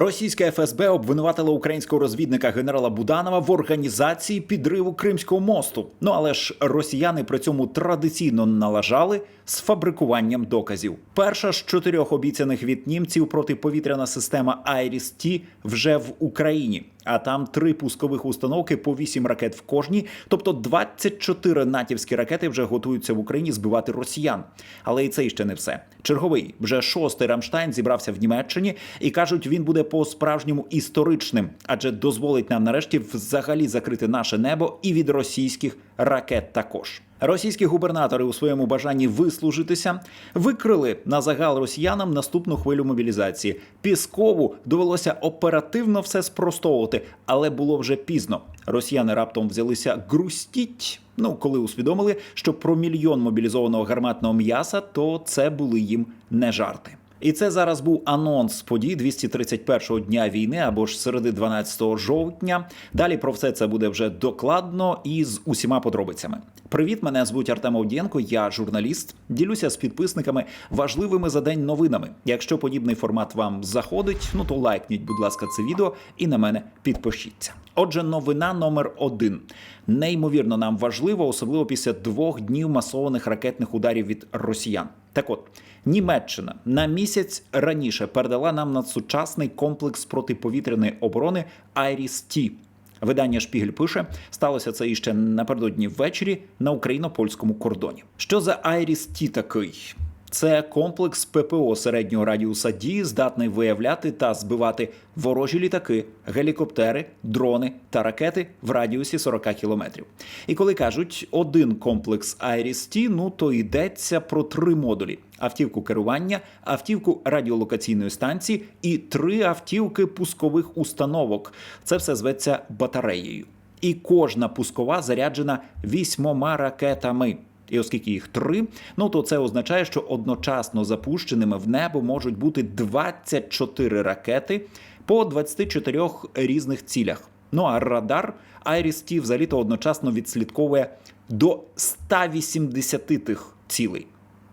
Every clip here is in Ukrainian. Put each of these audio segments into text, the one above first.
Російське ФСБ обвинуватило українського розвідника генерала Буданова в організації підриву Кримського мосту. Ну але ж росіяни при цьому традиційно налажали з фабрикуванням доказів. Перша з чотирьох обіцяних від німців протиповітряна система Айріс Ті вже в Україні. А там три пускових установки по 8 ракет в кожній, тобто 24 натівські ракети вже готуються в Україні збивати росіян. Але і це ще не все. Черговий вже шостий Рамштайн зібрався в Німеччині і кажуть, він буде по-справжньому історичним, адже дозволить нам нарешті взагалі закрити наше небо і від російських ракет також. Російські губернатори у своєму бажанні вислужитися викрили на загал росіянам наступну хвилю мобілізації. Піскову довелося оперативно все спростовувати, але було вже пізно. Росіяни раптом взялися грустіть. Ну, коли усвідомили, що про мільйон мобілізованого гарматного м'яса, то це були їм не жарти. І це зараз був анонс подій 231-го дня війни або ж середи 12 жовтня. Далі про все це буде вже докладно і з усіма подробицями. Привіт, мене звуть Артем Овдієнко, я журналіст. Ділюся з підписниками важливими за день новинами. Якщо подібний формат вам заходить, ну то лайкніть, будь ласка, це відео і на мене підпишіться. Отже, новина номер один. Неймовірно нам важливо, особливо після двох днів масованих ракетних ударів від росіян. Так от, Німеччина на місяць раніше передала нам надсучасний комплекс протиповітряної оборони Айріс Ті. Видання Шпігель пише, сталося це іще напередодні ввечері на україно-польському кордоні. Що за Айріс Ті такий? Це комплекс ППО середнього радіуса дії, здатний виявляти та збивати ворожі літаки, гелікоптери, дрони та ракети в радіусі 40 кілометрів. І коли кажуть один комплекс Айріс-Ті, ну то йдеться про три модулі: автівку керування, автівку радіолокаційної станції і три автівки пускових установок. Це все зветься батареєю. І кожна пускова заряджена вісьмома ракетами. І оскільки їх три, ну то це означає, що одночасно запущеними в небо можуть бути 24 ракети по 24 різних цілях. Ну а радар Айріс-Ті взагалі-то одночасно відслідковує до 180 тих цілей.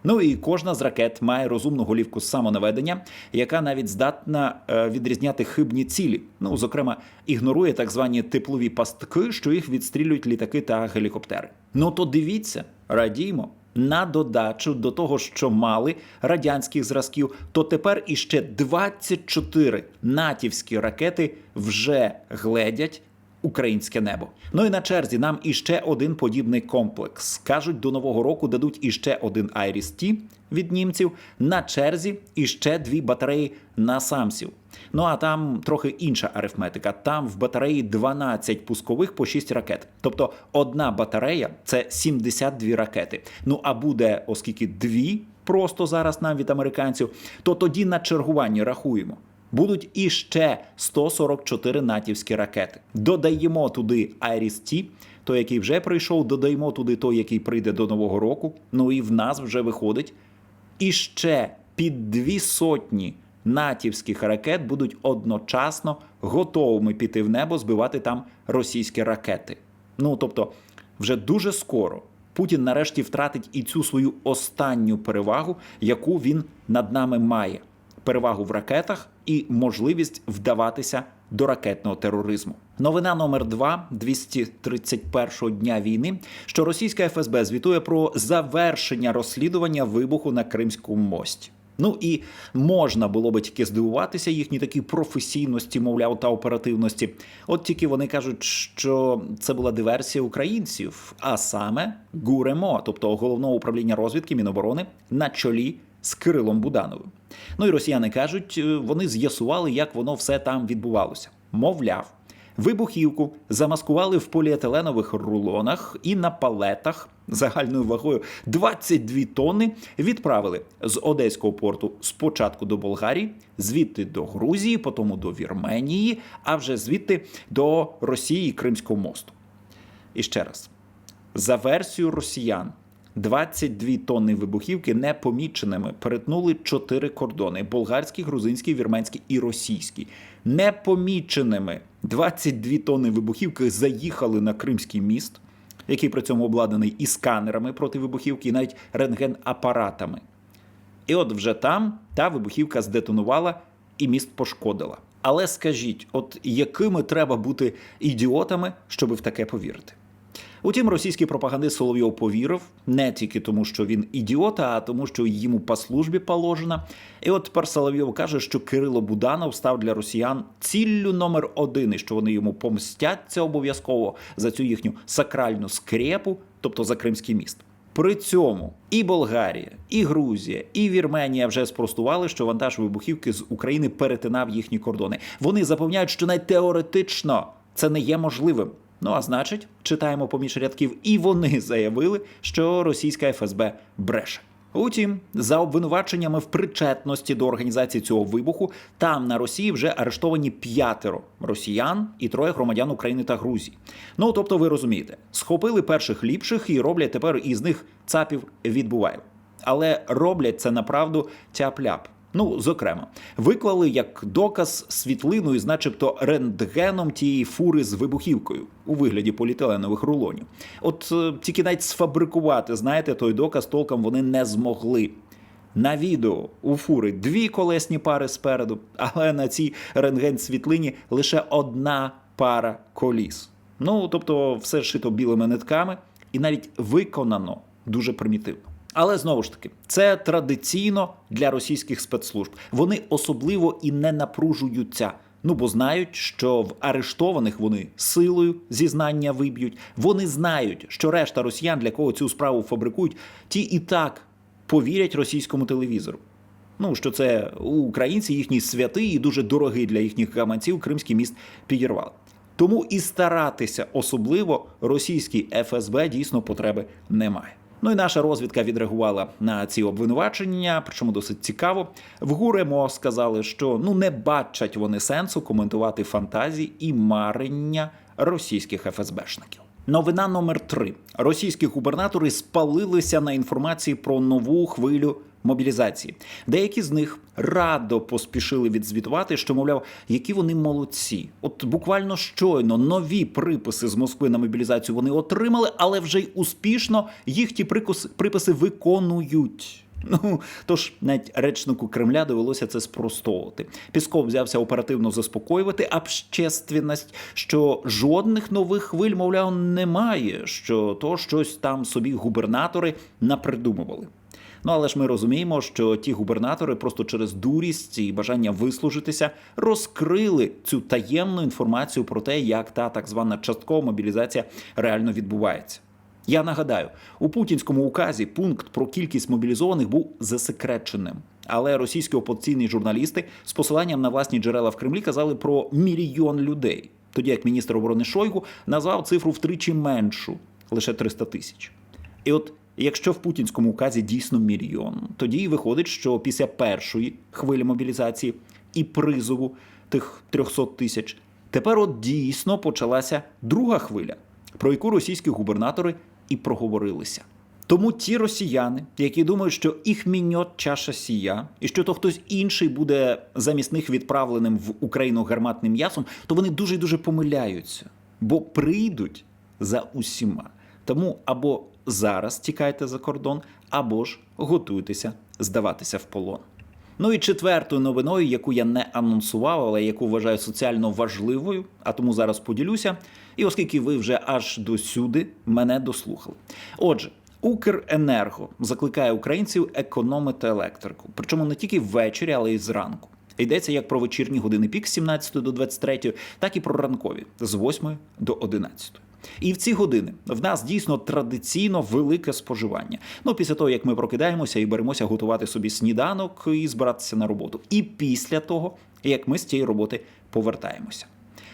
Ну і кожна з ракет має розумну голівку самонаведення, яка навіть здатна е, відрізняти хибні цілі. Ну, зокрема, ігнорує так звані теплові пастки, що їх відстрілюють літаки та гелікоптери. Ну то дивіться, радіймо. На додачу до того, що мали радянських зразків, то тепер іще 24 натівські ракети вже гледять українське небо. Ну і на черзі нам іще один подібний комплекс. Кажуть, до нового року дадуть іще один Айріс Ті від німців. На черзі іще дві батареї насамсів. Ну а там трохи інша арифметика. Там в батареї 12 пускових по 6 ракет. Тобто одна батарея це 72 ракети. Ну а буде, оскільки дві просто зараз нам від американців, то тоді на чергуванні рахуємо. Будуть іще 144 натівські ракети. Додаємо туди Айріс Ті, той, який вже прийшов, додаємо туди той, який прийде до нового року. Ну і в нас вже виходить. іще під дві сотні натівських ракет будуть одночасно готовими піти в небо, збивати там російські ракети. Ну тобто, вже дуже скоро Путін нарешті втратить і цю свою останню перевагу, яку він над нами має перевагу в ракетах і можливість вдаватися до ракетного тероризму. Новина номер 2 231-го дня війни, що російська ФСБ звітує про завершення розслідування вибуху на Кримському мості. Ну і можна було би тільки здивуватися їхній такій професійності, мовляв, та оперативності. От тільки вони кажуть, що це була диверсія українців, а саме ГУРЕМО, тобто головного управління розвідки Міноборони на чолі з Кирилом Будановим. Ну і росіяни кажуть, е, вони з'ясували, як воно все там відбувалося. Мовляв, вибухівку замаскували в поліетиленових рулонах і на палетах загальною вагою 22 тонни відправили з Одеського порту спочатку до Болгарії, звідти до Грузії, потім до Вірменії, а вже звідти до Росії Кримського мосту. І ще раз, за версією росіян. 22 тонни вибухівки непоміченими перетнули чотири кордони: болгарський, грузинський, вірменський і російський. Непоміченими 22 тонни вибухівки заїхали на Кримський міст, який при цьому обладнаний і сканерами проти вибухівки, і навіть рентген-апаратами. І от вже там та вибухівка здетонувала і міст пошкодила. Але скажіть, от якими треба бути ідіотами, щоб в таке повірити? Утім, російський пропагандист Соловйов повірив не тільки тому, що він ідіот, а тому, що йому по службі положено. І от тепер Соловйов каже, що Кирило Буданов став для росіян ціллю номер один, і що вони йому помстяться обов'язково за цю їхню сакральну скрепу, тобто за Кримський міст. При цьому і Болгарія, і Грузія, і Вірменія вже спростували, що вантаж вибухівки з України перетинав їхні кордони. Вони запевняють, що навіть теоретично це не є можливим. Ну а значить, читаємо поміж рядків, і вони заявили, що російська ФСБ бреше. Утім, за обвинуваченнями в причетності до організації цього вибуху, там на Росії вже арештовані п'ятеро росіян і троє громадян України та Грузії. Ну тобто, ви розумієте, схопили перших ліпших і роблять тепер із них цапів відбувають. Але роблять це направду тяп-ляп. Ну, зокрема, виклали як доказ світлину із, начебто, рентгеном тієї фури з вибухівкою у вигляді поліетиленових рулонів. От е, тільки навіть сфабрикувати, знаєте, той доказ толком вони не змогли. На відео у фури дві колесні пари спереду, але на цій рентген-світлині лише одна пара коліс. Ну, тобто, все шито білими нитками і навіть виконано дуже примітивно. Але знову ж таки, це традиційно для російських спецслужб. Вони особливо і не напружуються. Ну бо знають, що в арештованих вони силою зізнання виб'ють. Вони знають, що решта росіян, для кого цю справу фабрикують, ті і так повірять російському телевізору. Ну що це українці, їхній святий і дуже дорогий для їхніх гаманців кримський міст підірвали. Тому і старатися особливо російській ФСБ дійсно потреби немає. Ну і наша розвідка відреагувала на ці обвинувачення, причому досить цікаво. В ГУРЕМО сказали, що ну не бачать вони сенсу коментувати фантазії і марення російських ФСБшників. Новина номер три: російські губернатори спалилися на інформації про нову хвилю мобілізації. Деякі з них радо поспішили відзвітувати, що мовляв, які вони молодці. От буквально щойно нові приписи з Москви на мобілізацію вони отримали, але вже й успішно їх ті приписи виконують. Ну тож навіть речнику Кремля довелося це спростовувати. Пісков взявся оперативно заспокоювати общественність, що жодних нових хвиль, мовляв, немає. Що то щось там собі губернатори напридумували. Ну але ж ми розуміємо, що ті губернатори просто через дурість і бажання вислужитися розкрили цю таємну інформацію про те, як та так звана часткова мобілізація реально відбувається. Я нагадаю, у путінському указі пункт про кількість мобілізованих був засекреченим. Але російські опозиційні журналісти з посиланням на власні джерела в Кремлі казали про мільйон людей. Тоді як міністр оборони Шойгу назвав цифру втричі меншу лише 300 тисяч. І от якщо в путінському указі дійсно мільйон, тоді виходить, що після першої хвилі мобілізації і призову тих 300 тисяч, тепер от дійсно почалася друга хвиля, про яку російські губернатори і проговорилися. Тому ті росіяни, які думають, що їх міньот чаша сія, і що то хтось інший буде замість них відправленим в Україну гарматним м'ясом, то вони дуже дуже помиляються, бо прийдуть за усіма. Тому або зараз тікайте за кордон, або ж готуйтеся здаватися в полон. Ну і четвертою новиною, яку я не анонсував, але яку вважаю соціально важливою, а тому зараз поділюся. І оскільки ви вже аж до сюди мене дослухали. Отже, Укренерго закликає українців економити електрику, причому не тільки ввечері, але й зранку. Йдеться як про вечірні години пік з 17 до 23, так і про ранкові з 8 до 11. І в ці години в нас дійсно традиційно велике споживання. Ну, після того, як ми прокидаємося і беремося готувати собі сніданок і збиратися на роботу. І після того, як ми з цієї роботи повертаємося.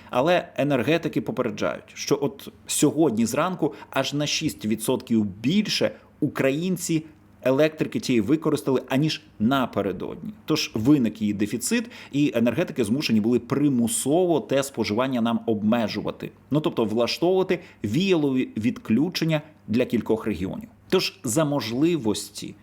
Але енергетики попереджають, що от сьогодні зранку аж на 6% більше українці електрики тієї використали аніж напередодні. Тож виник її дефіцит, і енергетики змушені були примусово те споживання нам обмежувати. Ну тобто влаштовувати віялові відключення для кількох регіонів. Тож за можливості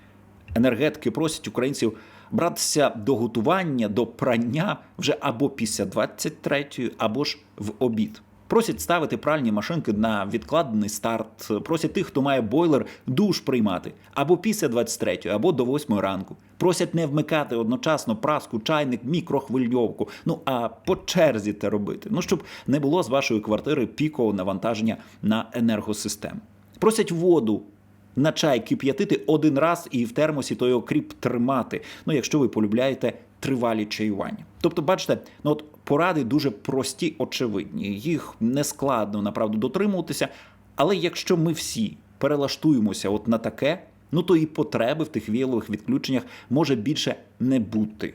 енергетики просять українців братися до готування, до прання вже або після 23-ї, або ж в обід. Просять ставити пральні машинки на відкладений старт. Просять тих, хто має бойлер, душ приймати або після 23-ї, або до 8 ранку. Просять не вмикати одночасно праску, чайник, мікрохвильовку. Ну а по черзі те робити. Ну щоб не було з вашої квартири пікового навантаження на енергосистему. Просять воду на чай кип'ятити один раз і в термосі той окріп тримати. Ну, якщо ви полюбляєте тривалі чаювання. Тобто, бачите, ну от поради дуже прості, очевидні. Їх не складно направду дотримуватися. Але якщо ми всі перелаштуємося от на таке, ну то і потреби в тих віялових відключеннях може більше не бути.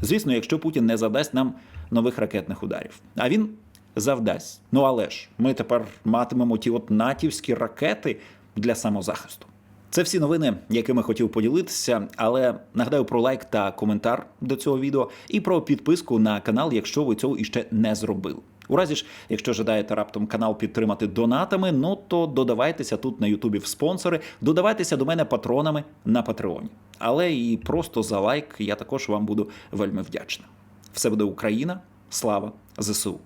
Звісно, якщо Путін не завдасть нам нових ракетних ударів. А він завдасть. Ну але ж ми тепер матимемо ті от натівські ракети для самозахисту. Це всі новини, якими хотів поділитися. Але нагадаю про лайк та коментар до цього відео і про підписку на канал, якщо ви цього іще не зробили. У разі ж, якщо жадаєте раптом канал підтримати донатами, ну то додавайтеся тут на Ютубі в спонсори, додавайтеся до мене патронами на Патреоні. Але і просто за лайк я також вам буду вельми вдячна. Все буде Україна, слава ЗСУ.